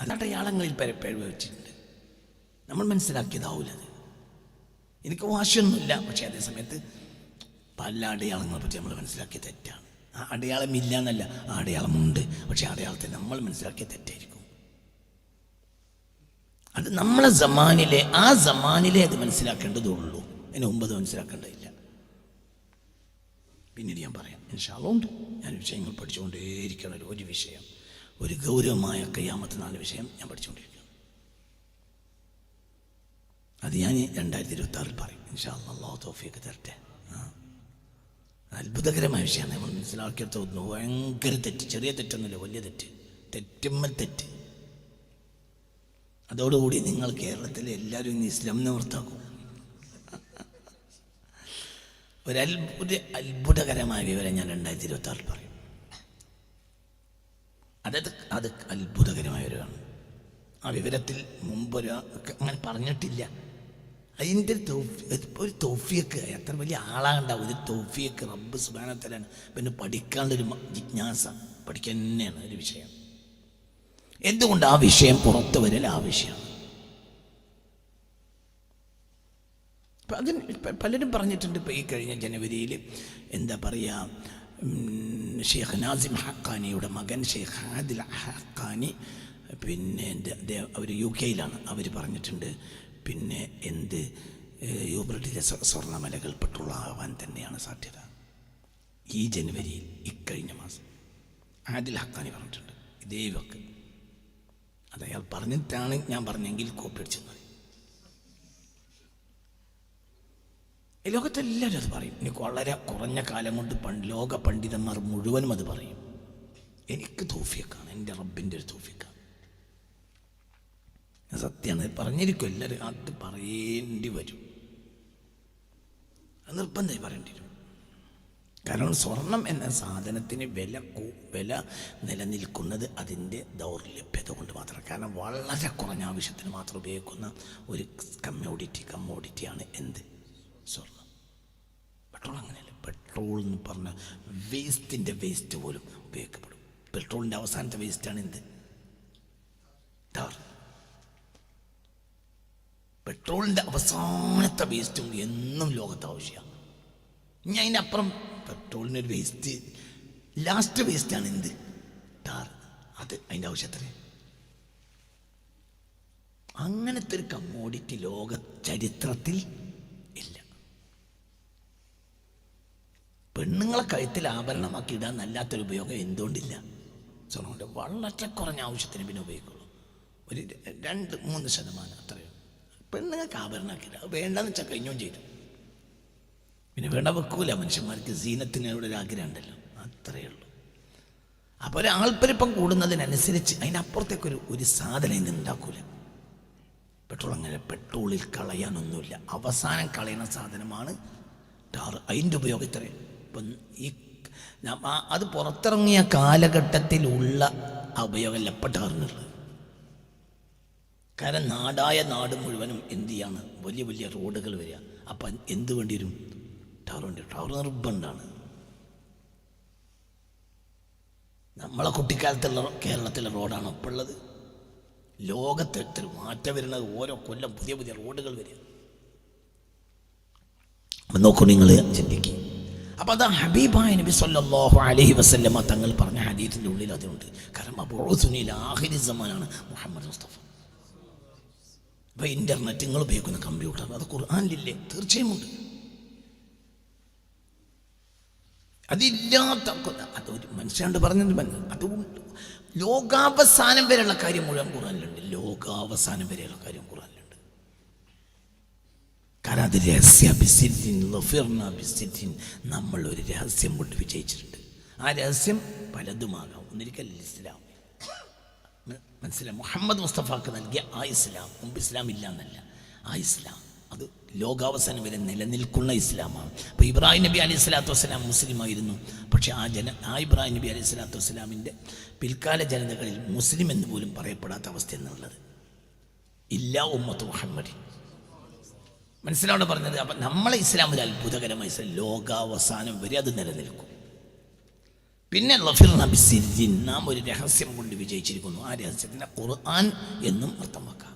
അത് അടയാളങ്ങളിൽ വെച്ചിട്ടുണ്ട് നമ്മൾ മനസ്സിലാക്കിയതാവൂലത് എനിക്ക് വാശിയൊന്നുമില്ല പക്ഷേ അതേ സമയത്ത് പല അടയാളങ്ങളെ പറ്റി നമ്മൾ മനസ്സിലാക്കിയ തെറ്റാണ്. ആ അടയാളം ഇല്ല എന്നല്ല ആ അടയാളമുണ്ട് പക്ഷേ അടയാളത്തെ നമ്മൾ മനസ്സിലാക്കിയ തെറ്റായിരിക്കും. അത് നമ്മളെ സമാനിലെ ആ സമാനിലെ അത് മനസ്സിലാക്കേണ്ടതുള്ളൂ. അതിന് മുമ്പ് അത് മനസ്സിലാക്കേണ്ടതില്ല. പിന്നീട് ഞാൻ പറയാം. ഇൻഷാളുണ്ട് ഞാൻ വിഷയങ്ങൾ പഠിച്ചുകൊണ്ടേയിരിക്കണം ഒരു വിഷയം. ഒരു ഗൗരവമായ കയ്യാമത്തെ നാല് വിഷയം ഞാൻ പഠിച്ചുകൊണ്ടിരിക്കുന്നു. അത് ഞാൻ രണ്ടായിരത്തി ഇരുപത്തി ആറിൽ പറയും. ഇൻഷാല്ല തോഫിയൊക്കെ തരട്ടെ. അത്ഭുതകരമായ വിഷയമാണ്. നമ്മൾ മനസ്സിലാക്കിയെടുത്ത് ഭയങ്കര തെറ്റ് ചെറിയ തെറ്റൊന്നുമില്ല വലിയ തെറ്റ്. തെറ്റുമ്മൽ തെറ്റ്. അതോടുകൂടി നിങ്ങൾ കേരളത്തിലെ എല്ലാവരും ഇന്ന് ഇസ്ലാം നിവർത്താക്കും ഒരു അത്ഭുത അത്ഭുതകരമായ വിവരം ഞാൻ രണ്ടായിരത്തി ഇരുപത്തി ആറിൽ പറയും. അതായത് അത് അത്ഭുതകരമായ വിവരമാണ് ആ വിവരത്തിൽ മുമ്പൊരു അങ്ങനെ പറഞ്ഞിട്ടില്ല. അതിന്റെ ഒരു തോഫിയൊക്കെ എത്ര വലിയ ആളാണ്ടാവും ഒരു തോഫിയൊക്കെ റബ്ബ് സുബാനത്തലാണ് പിന്നെ പഠിക്കാനുള്ളൊരു ജിജ്ഞാസ. പഠിക്കാൻ തന്നെയാണ് ഒരു വിഷയം. എന്തുകൊണ്ട് ആ വിഷയം പുറത്തു വരൽ ആവശ്യമാണ്? അതിന് പലരും പറഞ്ഞിട്ടുണ്ട് ഇപ്പോൾ ഈ കഴിഞ്ഞ ജനുവരിയിൽ എന്താ പറയുക ഷെയ്ഖ് നാസിം ഹക്കാനിയുടെ മകൻ ഷെയ്ഖ് ഹാദിൽ ഹക്കാനി. പിന്നെ എന്റെ അവർ യു കെയിലാണ് അവർ പറഞ്ഞിട്ടുണ്ട് പിന്നെ എന്ത് യൂബ്രട്ടിലെ പെട്ടുള്ള ആവാൻ പെട്രോളാവാൻ തന്നെയാണ് സാധ്യത. ഈ ജനുവരിയിൽ ഇക്കഴിഞ്ഞ മാസം ആദിൽ ഹക്കാനി പറഞ്ഞിട്ടുണ്ട് ഇതേ വക്ക്. അത് അയാൾ പറഞ്ഞിട്ടാണ് ഞാൻ പറഞ്ഞെങ്കിൽ കോപ്പി അടിച്ചത് മതി ഈ ലോകത്തെല്ലാവരും അത് പറയും. എനിക്ക് വളരെ കുറഞ്ഞ കാലം കൊണ്ട് പണ്ട് ലോക പണ്ഡിതന്മാർ മുഴുവനും അത് പറയും. എനിക്ക് തോഫിയക്കാണ് എന്റെ റബ്ബിന്റെ ഒരു തോഫിക്കാണ് സത്യമാണ് പറഞ്ഞിരിക്കും എല്ലാവരും അത് പറയേണ്ടി വരും. അത് നിർബന്ധമായി പറയേണ്ടി വരും. കാരണം സ്വർണം എന്ന സാധനത്തിന് വില വില നിലനിൽക്കുന്നത് അതിന്റെ ദൗർലഭ്യത കൊണ്ട് മാത്രം. കാരണം വളരെ കുറഞ്ഞ ആവശ്യത്തിന് മാത്രം ഉപയോഗിക്കുന്ന ഒരു കമ്മ്യൂണിറ്റി കമ്മോഡിറ്റിയാണ് എന്ത്? സ്വർണം. പെട്രോൾ എന്ന് പറഞ്ഞ വേസ്റ്റിന്റെ വേസ്റ്റ് പോലും ഉപയോഗിക്കപ്പെടും. പെട്രോളിന്റെ അവസാനത്തെ വേസ്റ്റാണ് എന്ത്? ടാർ പെട്രോളിന്റെ അവസാനത്തെ വേസ്റ്റും എന്നും ലോകത്ത് ആവശ്യമാണ്. ഇനി അതിനപ്പുറം പെട്രോളിനൊരു വേസ്റ്റ് ലാസ്റ്റ് വേസ്റ്റാണ് എന്ത്? ടാർ അത് അതിന്റെ ആവശ്യത്തിന് അങ്ങനത്തെ ഒരു കമ്മോഡിറ്റി ലോക ചരിത്രത്തിൽ ഇല്ല പെണ്ണുങ്ങളെ കഴുത്തിൽ ആഭരണമാക്കി ഇടാൻ നല്ലാത്തൊരു ഉപയോഗം എന്തുകൊണ്ടില്ല? സ്വർണം വളരെ കുറഞ്ഞ ആവശ്യത്തിന് പിന്നെ ഉപയോഗിക്കുള്ളൂ. ഒരു രണ്ട് മൂന്ന് ശതമാനം അത്രയോ പെണ്ണുങ്ങൾക്ക് ആഭരണമാക്കി ഇടാം. വേണ്ടെന്ന് വെച്ചാൽ കഴിഞ്ഞും ചെയ്തു. പിന്നെ വേണ്ട വെക്കൂല. മനുഷ്യന്മാർക്ക് സീനത്തിനോട് ഒരു ആഗ്രഹം ഉണ്ടല്ലോ. അത്രയേ ഉള്ളൂ. അപ്പോൾ ഒരു കൂടുന്നതിനനുസരിച്ച് അതിനപ്പുറത്തേക്കൊരു ഒരു സാധനം ഇന്ന് ഉണ്ടാക്കൂല. പെട്രോൾ അങ്ങനെ പെട്രോളിൽ കളയാനൊന്നുമില്ല. അവസാനം കളയുന്ന സാധനമാണ് ടാർ അതിന്റെ ഉപയോഗം ഇത്രയും ഈ അത് പുറത്തിറങ്ങിയ കാലഘട്ടത്തിലുള്ള ഉപയോഗമല്ല ഇപ്പം ടാറിനുള്ളത് കാരണം നാടായ നാട് മുഴുവനും എന്ത് ചെയ്യാണ്? വലിയ വലിയ റോഡുകൾ വരിക. അപ്പം എന്ത് വേണ്ടി വരും? ടവർ വേണ്ടി ടവർ നിർബന്ധമാണ്. നമ്മളെ കുട്ടിക്കാലത്തുള്ള കേരളത്തിലെ റോഡാണ് ഇപ്പോൾ ഉള്ളത്. ലോകത്ത് എത്ര മാറ്റം വരുന്നത് ഓരോ കൊല്ലം പുതിയ പുതിയ റോഡുകൾ വരിക. നോക്കൂ നിങ്ങൾ ചിന്തിക്കുക അപ്പം അത് ഹബീബായ നബി സല്ലാഹു അലഹി വസല്ലമ തങ്ങൾ പറഞ്ഞ ഹദീത്തിന്റെ ഉള്ളിൽ അതുണ്ട്. കാരണം അപ്പോൾ സുനിൽ ആഹിരി സമാനാണ് മുഹമ്മദ് മുസ്തഫ. ഇപ്പം ഇന്റർനെറ്റ് നിങ്ങൾ ഉപയോഗിക്കുന്ന കമ്പ്യൂട്ടർ അത് ഖുർആാനിലില്ലേ? തീർച്ചയായും ഉണ്ട്. അതില്ലാത്ത അത് ഒരു മനുഷ്യണ്ട് പറഞ്ഞത് അതുകൊണ്ട് ലോകാവസാനം വരെയുള്ള കാര്യം മുഴുവൻ ഖുർആാനിലുണ്ട്. ലോകാവസാനം വരെയുള്ള കാര്യം ഖുറാനിലുണ്ട് കാരണം അത് രഹസ്യ ബിസിറ്റിൻ ലൊഫിർന ബിസിറ്റിൻ നമ്മൾ ഒരു രഹസ്യം കൊണ്ട് വിജയിച്ചിട്ടുണ്ട്. ആ രഹസ്യം പലതുമാകാം. ഒന്നിരിക്കൽ ഇസ്ലാം. മനസ്സിലായി? മുഹമ്മദ് മുസ്തഫാക്ക് നൽകിയ ആ ഇസ്ലാം. മുമ്പ് ഇസ്ലാം ഇല്ല എന്നല്ല ആ ഇസ്ലാം. അത് ലോകാവസാനം വരെ നിലനിൽക്കുന്ന ഇസ്ലാമാണ്. അപ്പോൾ ഇബ്രാഹിം നബി അലൈഹി സ്വലാത്തു വസ്സലാം മുസ്ലിം ആയിരുന്നു പക്ഷേ ആ ജന ആ ഇബ്രാഹിം നബി അലൈഹി സ്വലാത്തു വസ്സലാമിന്റെ പിൽക്കാല ജനതകളിൽ മുസ്ലിം എന്ന് പോലും പറയപ്പെടാത്ത അവസ്ഥ എന്നുള്ളത് ഇല്ല ഉമ്മത്ത് മുഹമ്മദ്. മനസ്സിലാണ് പറഞ്ഞത്? അപ്പം നമ്മളെ ഇസ്ലാം ഒരു അത്ഭുതകരമായ ലോകാവസാനം വരെ അത് നിലനിൽക്കും. പിന്നെ ലഫിർ നബിസിൻ നാം ഒരു രഹസ്യം കൊണ്ട് വിജയിച്ചിരിക്കുന്നു. ആ രഹസ്യത്തിന് ഖുർആൻ എന്നും അർത്ഥമാക്കാം.